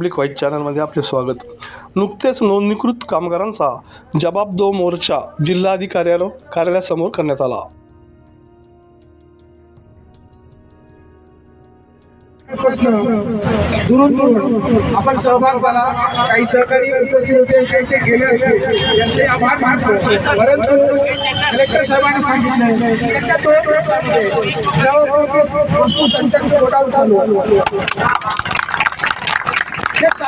Public white चॅनलमध्ये आपले स्वागत. नुकतेच नोंदणीकृत कामगारांचा जबाब दो मोर्चा जिल्हाधिकार्यालय कार्यालयासमोर करण्यात आला. प्रश्न. दुरून दुरून आपण सहभाग झाला. काही सहकारी उपस्थित होते काही ते गेले असते. यांचे आभार मानतो. परंतु कलेक्टर साहेबांनी सांगितलंय त्यांच्या दोन वर्षामध्ये द्रवपैकी वस्तू संचाचं गोडाऊन चालू.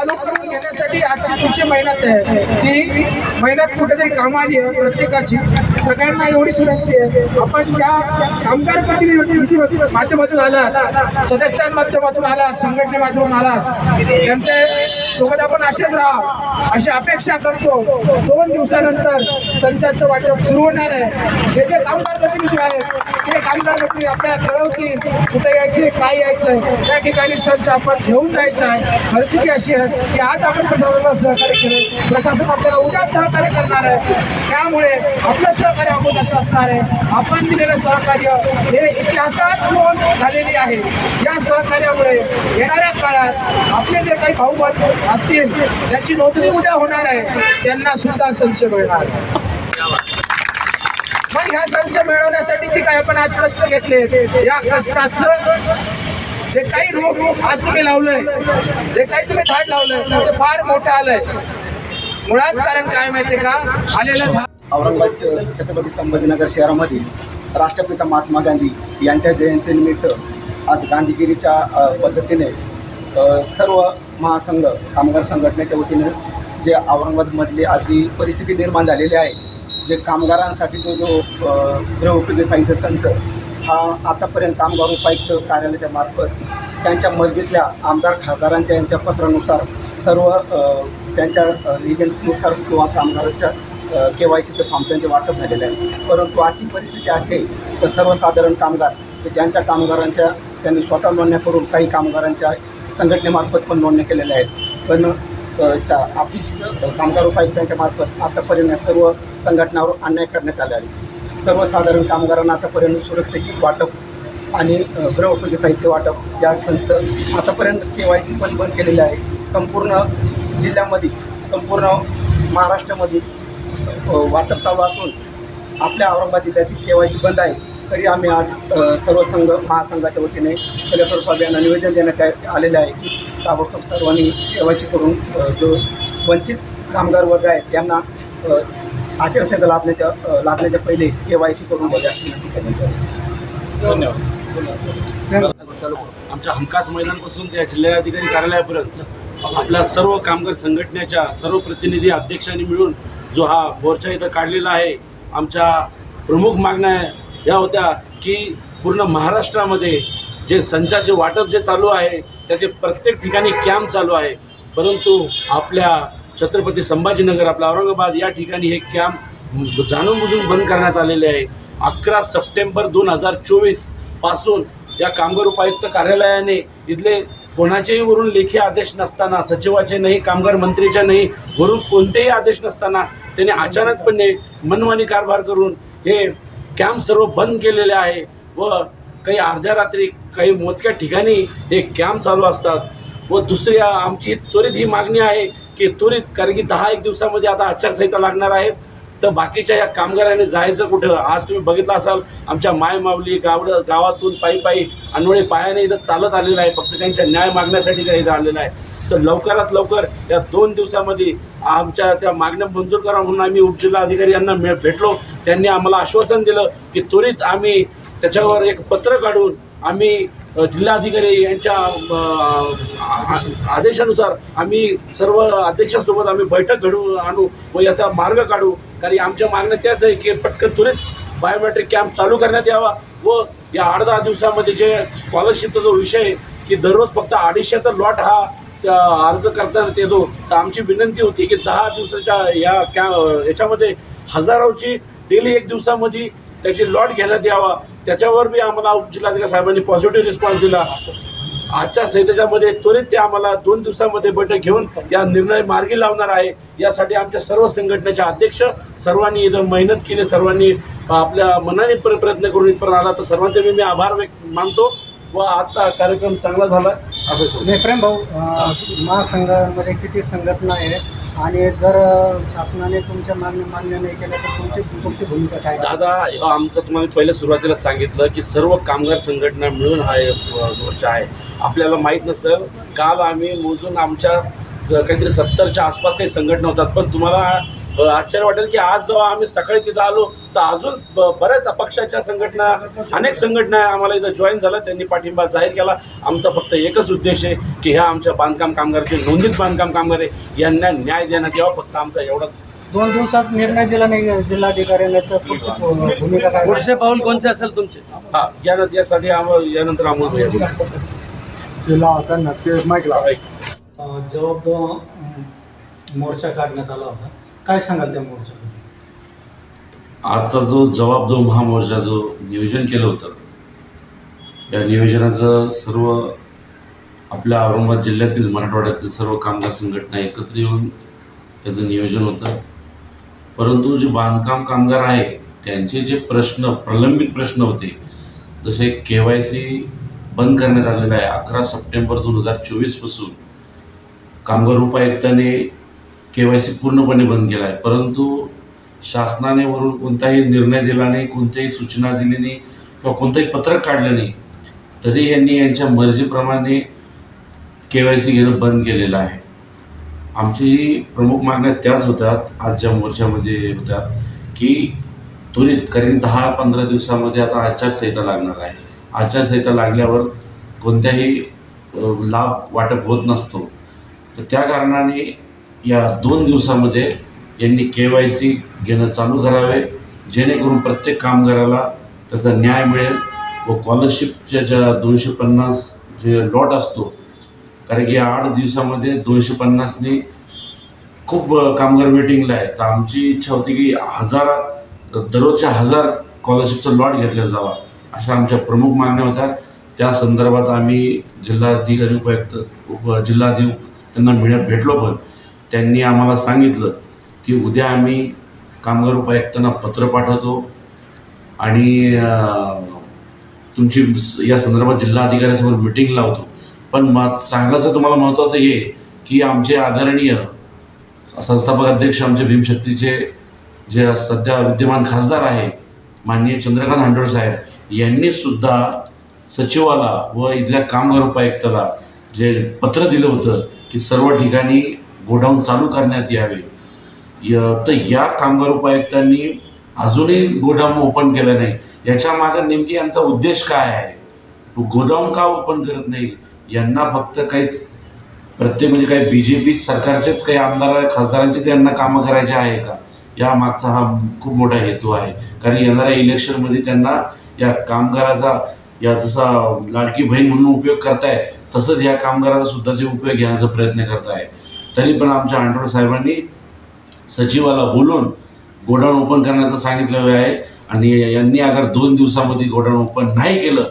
चालू करून घेण्यासाठी आजची तुमची मेहनत आहे. ती मेहनत कुठेतरी कामाली आहे प्रत्येकाची. सगळ्यांना एवढीच विनंती आहे. आपण ज्या कामगार प्रतिनिधी माध्यमातून आलात सदस्यांमाध्यमातून आलात संघटनेमाध्यमातून आलात त्यांचे सोबत आपण असेच राहा अशी अपेक्षा करतो. दोन दिवसानंतर संचाचं वाटप सुरू होणार आहे. जे जे कामगार प्रतिनिधी आहेत कामगार मंत्री आपल्याला ठरवतील कुठे यायचे काय यायचं त्या ठिकाणी संच आपण घेऊन जायचा आहे. परिस्थिती अशी आहे की आज आपण प्रशासनाला सहकार्य केले प्रशासन आपल्याला उद्या सहकार्य करणार आहे. त्यामुळे आपलं सहकार्य अगोदरचं असणार आहे. आपण दिलेलं सहकार्य हे इतिहासात नोंद झालेली आहे. या सहकार्यामुळे येणाऱ्या काळात आपले जे काही भाऊ असतील त्याची नोंदणी उद्या होणार आहे. त्यांना सुद्धा संच मिळणार. मग ह्या संच मिळवण्यासाठी जे काही आपण आज कष्ट घेतले. या कष्टाचं जे काही रोग आज तुम्ही लावलंय जे काही तुम्ही झाड लावलंय ते फार मोठं आलंय. मुळात कारण काय माहितीये का? आलेलं झाड औरंगाबाद छत्रपती संभाजीनगर शहरामध्ये राष्ट्रपिता महात्मा गांधी यांच्या जयंतीनिमित्त आज गांधीगिरीच्या पद्धतीने सर्व महासंघ कामगार संघटनेच्या वतीने जे औरंगाबादमधली आज जी परिस्थिती निर्माण झालेली आहे जे कामगारांसाठी जो जो गृहउपयोगी साहित्य संच हा आतापर्यंत कामगार उपायुक्त कार्यालयाच्या मार्फत त्यांच्या मर्जीतल्या आमदार खासदारांच्या यांच्या पत्रानुसार सर्व त्यांच्या अ, किंवा कामगारांच्या के वाय सीचे फॉर्म त्यांचे वाटप झालेले आहे. परंतु आजची परिस्थिती अशी आहे तर सर्वसाधारण कामगार ज्यांच्या कामगारांच्या त्यांनी स्वतः नोंदण्या करून काही कामगारांच्या संघटनेमार्फत पण नोंदण्या केलेल्या आहेत. पण शा ऑफिसचं कामगार उपायुक्तांच्या मार्फत आतापर्यंत सर्व संघटनावर अन्याय करण्यात आले आहे सर्वसाधारण कामगारांना आतापर्यंत सुरक्षित वाटप आणि अ, गृहोपयोगी साहित्य वाटप या संच आतापर्यंत के वाय सी पण बंद केलेले आहे. संपूर्ण जिल्ह्यामध्ये संपूर्ण महाराष्ट्रामध्ये वाटप चालू असून आपल्या औरंगाबाद जिल्ह्याची के वाय सी बंद आहे. तरी आम्ही आज सर्व संघ महासंघाच्या वतीने कलेक्टर साहेब यांना निवेदन देण्यात आलेले आहे. की ताबडतोब सर्वांनी के वाय सी करून जो वंचित कामगार वर्ग आहेत यांना अ, आचारसंहिता लाभण्याच्या लागण्याच्या पहिले के वाय सी करून. द्यावी अशी विनंती करण्यात आली. आमच्या हमखास मैदानपासून त्या जिल्हाधिकारी कार्यालयापर्यंत आपल्या सर्व कामगार संघटनेच्या सर्व प्रतिनिधी अध्यक्षांनी मिळून जो हा मोर्चा इथं काढलेला आहे आमच्या प्रमुख मागण्या या होत्या की पूर्ण महाराष्ट्रामध्ये जे संचाचे वाटप जे चालू आहे त्याचे प्रत्येक ठिकाणी कॅम्प चालू आहे. परंतु आपल्या छत्रपती संभाजीनगर आपला औरंगाबाद या ठिकाणी हे कॅम्प जाणून बुजून बंद करण्यात आलेले आहे. अकरा सप्टेंबर दोन हजार चोवीसपासून या कामगार उपायुक्त कार्यालयाने इथले कोणाचेही वरून लेखी आदेश नसताना सचिवाचे नाही कामगार मंत्रीच्या नाही वरून कोणतेही आदेश नसताना त्याने अचानकपणे मनमानी कारभार करून हे कॅम्प सर्व बंद केलेले आहे व काही अर्ध्या रात्री काही मोजक्या ठिकाणी हे कॅम्प चालू असतात. व दुसरी आमची त्वरित ही मागणी आहे की त्वरित कारण की दहा एक दिवसामध्ये आता आचारसंहिता लागणार आहेत तर बाकीच्या या कामगारांनी जायचं कुठं? आज तुम्ही बघितलं असाल आमच्या माय माऊली गावडं गावातून पायी पायी अनवळे पायाने इथं चालत आलेलं आहे. फक्त त्यांच्या न्याय मागण्यासाठी काही आलेलं आहे. तर लवकरात लवकर या दोन दिवसामध्ये आमच्या त्या मागण्या मंजूर करा म्हणून आम्ही उपजिल्हाधिकारी यांना मिळ भेटलो. त्यांनी आम्हाला आश्वासन दिलं की त्वरित आम्ही त्याच्यावर एक पत्र काढून आम्ही जिल्हाधिकारी यांच्या आ- आदेशानुसार आम्ही सर्व अध्यक्षांसोबत आम्ही बैठक घडवून आणू व याचा मार्ग काढू. कारण आमच्या मागण्या त्याच आहे की पटकन त्वरित बायोमेट्रिक कॅम्प चालू करण्यात यावा व या आठ दहा दिवसामध्ये जे स्कॉलरशिपचा जो विषय आहे की दररोज फक्त अडीचशेचा लॉट हा त्या अर्ज करताना येतो तर आमची विनंती होती की दहा दिवसाच्या या कॅ याच्यामध्ये हजारोची डेली एक दिवसामध्ये त्याची लॉट घेण्यात यावा. त्याच्यावर बी आम्हाला उपजिल्हाधिकारी साहेबांनी पॉझिटिव्ह रिस्पॉन्स दिला. आजच्या संहितेच्यामध्ये त्वरित ते आम्हाला दोन दिवसामध्ये बैठक घेऊन या निर्णय मार्गी लावणार आहे. यासाठी आमच्या सर्व संघटनेचे अध्यक्ष सर्वांनी इथं मेहनत केली सर्वांनी आपल्या मनाने प्रयत्न करून इथपर्यंत आला. तर सर्वांचे मी मी आभार मानतो व आजचा कार्यक्रम चांगला झाला. असं. नाही प्रेम भाऊ अं, महासंघामध्ये किती संघटना आहे आणि जर शासनाने तुमच्या मान्य मान्य नाही केलं तर तुमची तुमची भूमिका काय दादा आमचं तुम्हाला पहिल्या सुरुवातीला सांगितलं की सर्व कामगार संघटना मिळून हा एक मोर्चा आहे आपल्याला माहीत नसेल काल आम्ही मोजून आमच्या काहीतरी सत्तरच्या आसपास काही संघटना होतात पण तुम्हाला आश्चर्य वाटेल की आज जेव्हा आम्ही सकाळी तिथं आलो तर अजून बऱ्याच पक्षाच्या संघटना अनेक संघटना आम्हाला इथं जॉईन झालं त्यांनी पाठिंबा जाहीर केला. आमचा फक्त एकच उद्देश आहे की ह्या आमच्या बांधकाम कामगारचे नोंदणीत बांधकाम कामगार आहे यांना न्याय देण्यात यावा. फक्त आमचा एवढाच. दोन दिवसात निर्णय दिला नाही जिल्हाधिकाऱ्याने तर पुढची पाऊल कोणते असेल तुमचे? हा या यासाठी आम्हाला यानंतर आम्हाला जिल्हा होता नक्की माहीत जवाब मोर्चा काढण्यात आला होता. काय सांगाल त्या मोर्चाबद्दल आजचा जो जवाब जो महामोर्चा जो नियोजन केलं होतं या नियोजनाचं सर्व आपल्या औरंगाबाद जिल्ह्यातील मराठवाड्यातील सर्व कामगार संघटना एकत्र येऊन त्याचं नियोजन होतं. परंतु जे बांधकाम कामगार आहे त्यांचे जे प्रश्न प्रलंबित प्रश्न होते जसे के वाय सी बंद करण्यात आलेलं आहे. अकरा सप्टेंबर दोन हजार चोवीसपासून कामगार उपायुक्ताने के वाय सी पूर्णपणे बंद केला आहे. परंतु शासनाने वरून कोणताही निर्णय दिला नाही कोणत्याही सूचना दिली नाही किंवा कोणतंही पत्रक काढलं नाही तरी यांनी यांच्या मर्जीप्रमाणे के वाय सी घेणं बंद केलेलं आहे. आमची प्रमुख मागण्या त्याच होतात आजच्या मोर्चामध्ये होत्या की त्वरित कारण दहा पंधरा दिवसामध्ये आता आचारसंहिता लागणार आहे. आचारसंहिता लागल्यावर कोणत्याही लाभ वाटप होत नसतो. तर त्या कारणाने या दोन दिवसामध्ये यांनी के वाय सी घेणं चालू करावे जेणेकरून प्रत्येक कामगाराला त्याचा न्याय मिळेल व स्कॉलरशिपच्या ज्या दोनशे पन्नास जे लॉट असतो कारण की या आठ दिवसामध्ये दोनशे पन्नासनी खूप कामगार वेटिंगला आहे तर आमची इच्छा होती की हजार दररोजच्या हजार स्कॉलरशिपचा लॉट घेतला जावा अशा आमच्या प्रमुख मागण्या होत्या. त्या संदर्भात आम्ही जिल्हाधिकारी उपायुक्त उप जिल्हाधिक त्यांना मिळ भेटलो पण. त्यांनी आम्हाला सांगितलं की उद्या आम्ही कामगार उपायुक्तांना पत्र पाठवतो आणि तुमची स- या संदर्भात जिल्हा अधिकाऱ्यासमोर मिटिंग लावतो. पण मग सांगायचं तुम्हाला महत्त्वाचं हे की आमचे आदरणीय संस्थापक अध्यक्ष आमचे भीमशक्तीचे जे सध्या विद्यमान खासदार आहे माननीय चंद्रकांत हांडोळ साहेब यांनी सुद्धा सचिवाला व इथल्या कामगार उपायुक्ताला जे पत्र दिलं होतं की सर्व ठिकाणी गोडाऊन चालू करण्यात यावे. तर या कामगार उपायुक्तांनी अजूनही गोडाऊन ओपन केलं नाही. याच्या मागे नेमकी यांचा उद्देश काय आहे? गोडाऊन का ओपन करत नाही? यांना फक्त काहीच प्रत्येक म्हणजे काही बी जे पी सरकारचेच काही आमदार खासदारांचेच यांना कामं करायचे आहे का? या मागचा हा खूप मोठा हेतू आहे. कारण येणाऱ्या इलेक्शनमध्ये त्यांना या कामगाराचा या जसा लाडकी बहीण म्हणून उपयोग करताय तसंच या कामगाराचा सुद्धा ते उपयोग घेण्याचा प्रयत्न करताय. तरी पण आमच्या आंडोळ साहेबांनी सचिवाला बोलून गोडाऊन ओपन करण्याचं सांगितलेलं आहे. आणि यांनी अगर दोन दिवसामध्ये गोडाऊन ओपन नाही केलं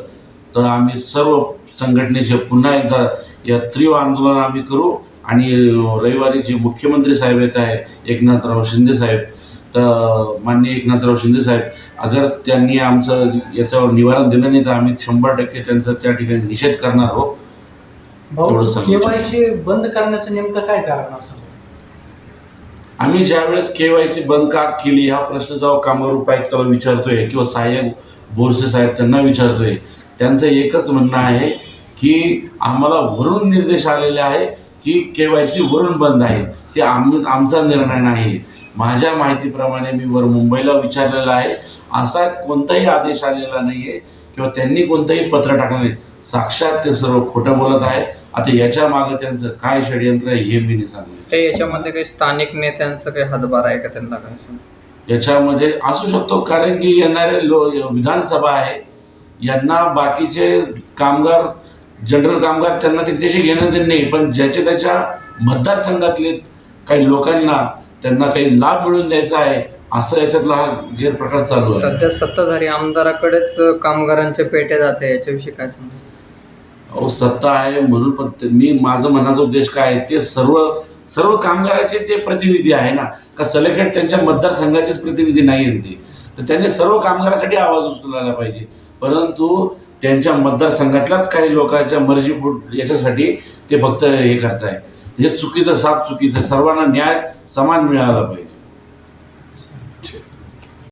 तर आम्ही सर्व संघटनेचे पुन्हा एकदा या तीव्र आंदोलन आम्ही करू. आणि रविवारी जे मुख्यमंत्री साहेब येत आहे एकनाथराव शिंदे साहेब तर माननीय एकनाथराव शिंदे साहेब अगर त्यांनी आमचं याच्यावर निवारण दिलं नाही तर आम्ही शंभर टक्के त्यांचा त्या ठिकाणी निषेध करणार आहोत. भाऊ केवायसी बंद करण्याचं नेमकं काय कारण असं? आम्ही ज्यावेळेस के वाय सी बंद का केली हा प्रश्न जेव्हा कामगार उपायुक्ताला विचारतोय किंवा सहाय्यक बोरसे साहेब त्यांना विचारतोय त्यांचं एकच म्हणणं आहे की आम्हाला वरून निर्देश आलेले आहे की के वाय सी वरून बंद आहे. ते आम आमचा निर्णय नाही. माझ्या माहितीप्रमाणे मी वर मुंबईला विचारलेलं आहे. असा कोणताही आदेश आलेला नाही आहे किंवा त्यांनी कोणतंही पत्र टाकलं नाही. साक्षात ते सर्व खोटं बोलत आहे आता याच्या मागे त्यांचं काय षडयंत्र आहे हे मी नाही सांगू याच्यामध्ये काही स्थानिक नेत्यांचं काही हातभार आहे का त्यांना काय याच्यामध्ये असू शकतो. कारण की येणारे लो विधानसभा आहे. यांना बाकीचे कामगार जनरल कामगार त्यांना त्यांच्याशी घेणं नाही. पण ज्याच्या त्याच्या मतदारसंघातले काही लोकांना त्यांना काही लाभ मिळवून द्यायचा आहे असं याच्यातला हा गैरप्रकार चालू आहे. सध्या सत्ताधारी आमदाराकडेच कामगारांचे पेटे जाते याच्याविषयी काय सांग? अहो सत्ता आहे म्हणून पण ते- मी माझं म्हणायचा उद्देश काय आहे ते सर्व सर्व कामगाराचे ते प्रतिनिधी आहे ना. का सिलेक्टेड त्यांच्या मतदारसंघाचेच प्रतिनिधी नाही आहेत ते. तर त्यांनी सर्व कामगारासाठी आवाज उचलायला पाहिजे. परंतु त्यांच्या मतदारसंघातल्याच काही लोकांच्या मर्जीपोट याच्यासाठी ते फक्त हे करताय. हे चुकीचं साप चुकीचं सर्वांना न्याय समान मिळाला पाहिजे.